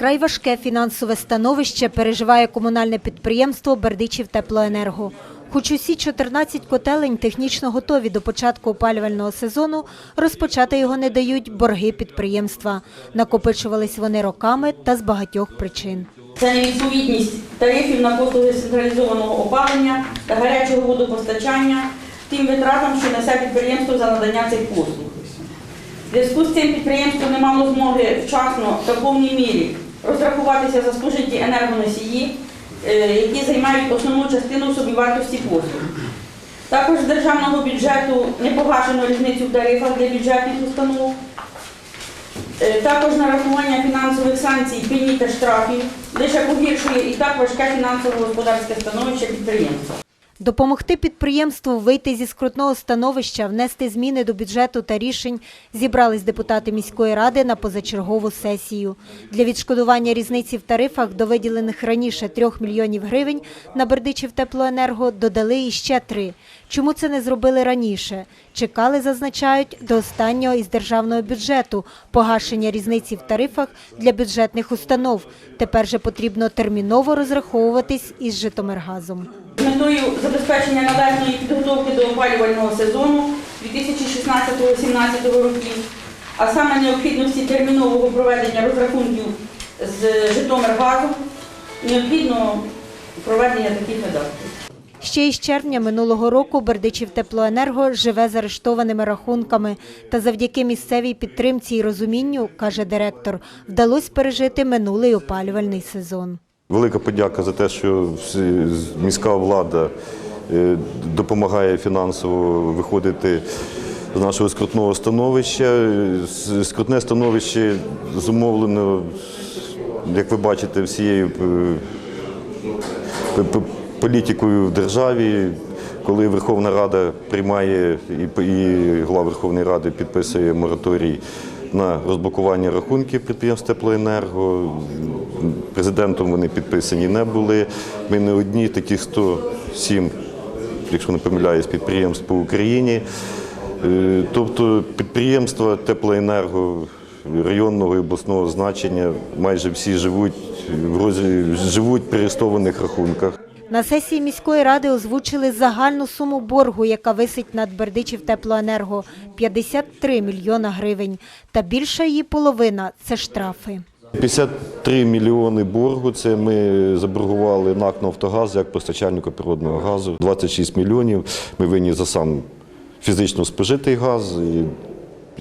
Вкрай важке фінансове становище переживає комунальне підприємство Бердичів Теплоенерго. Хоч усі 14 котелень технічно готові до початку опалювального сезону, розпочати його не дають борги підприємства. Накопичувались вони роками та з багатьох причин. Це невідповідність тарифів на послуги централізованого опалення та гарячого водопостачання тим витратам, що несе підприємство за надання цих послуг. Зв'язку з цим підприємство не мало змоги вчасно та повній мірі розрахуватися за спожиті енергоносії, е, які займають основну частину собівартості послуг. Також з державного бюджету не погашено різницю в тарифах для бюджетних установ. Е, Також нарахування фінансових санкцій, пені та штрафів лише погіршує і так важке фінансово-господарське становище підприємства. Допомогти підприємству вийти зі скрутного становища, внести зміни до бюджету та рішень зібрались депутати міської ради на позачергову сесію. Для відшкодування різниці в тарифах до виділених раніше 3 мільйонів гривень на Бердичів теплоенерго додали іще 3. Чому це не зробили раніше? Чекали, зазначають, до останнього із державного бюджету погашення різниці в тарифах для бюджетних установ. Тепер же потрібно терміново розраховуватись із Житомиргазом. Метою забезпечення належної підготовки до опалювального сезону 2016-2017 років, а саме необхідності термінового проведення розрахунків з Житомиргазом, необхідно проведення таких видатків. Ще із червня минулого року Бердичів Теплоенерго живе з арештованими рахунками. Та завдяки місцевій підтримці і розумінню, каже директор, вдалося пережити минулий опалювальний сезон. Велика подяка за те, що міська влада е, допомагає фінансово виходити з нашого скрутного становища. Скрутне становище зумовлено, як ви бачите, всією е, політикою в державі. Коли Верховна Рада приймає і, голова Верховної Ради підписує мораторій на розблокування рахунків підприємств теплоенерго, президентом вони підписані не були. Ми не одні, таких 107, якщо не помиляюсь, підприємств по Україні. Е, Тобто підприємства теплоенерго районного і обласного значення майже всі живуть в розі- живуть при арестованих рахунках. На сесії міської ради озвучили загальну суму боргу, яка висить над Бердичів Теплоенерго – 53 мільйона гривень. Та більша її половина – це штрафи. 53 мільйони боргу. Це ми заборгували НАК «Нафтогаз» як постачальнику природного газу. 26 мільйонів ми винні за сам фізично спожитий газ і,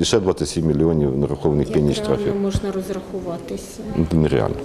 і ще 27 мільйонів нарахованих пені штрафів. можна розрахуватися? Нереально.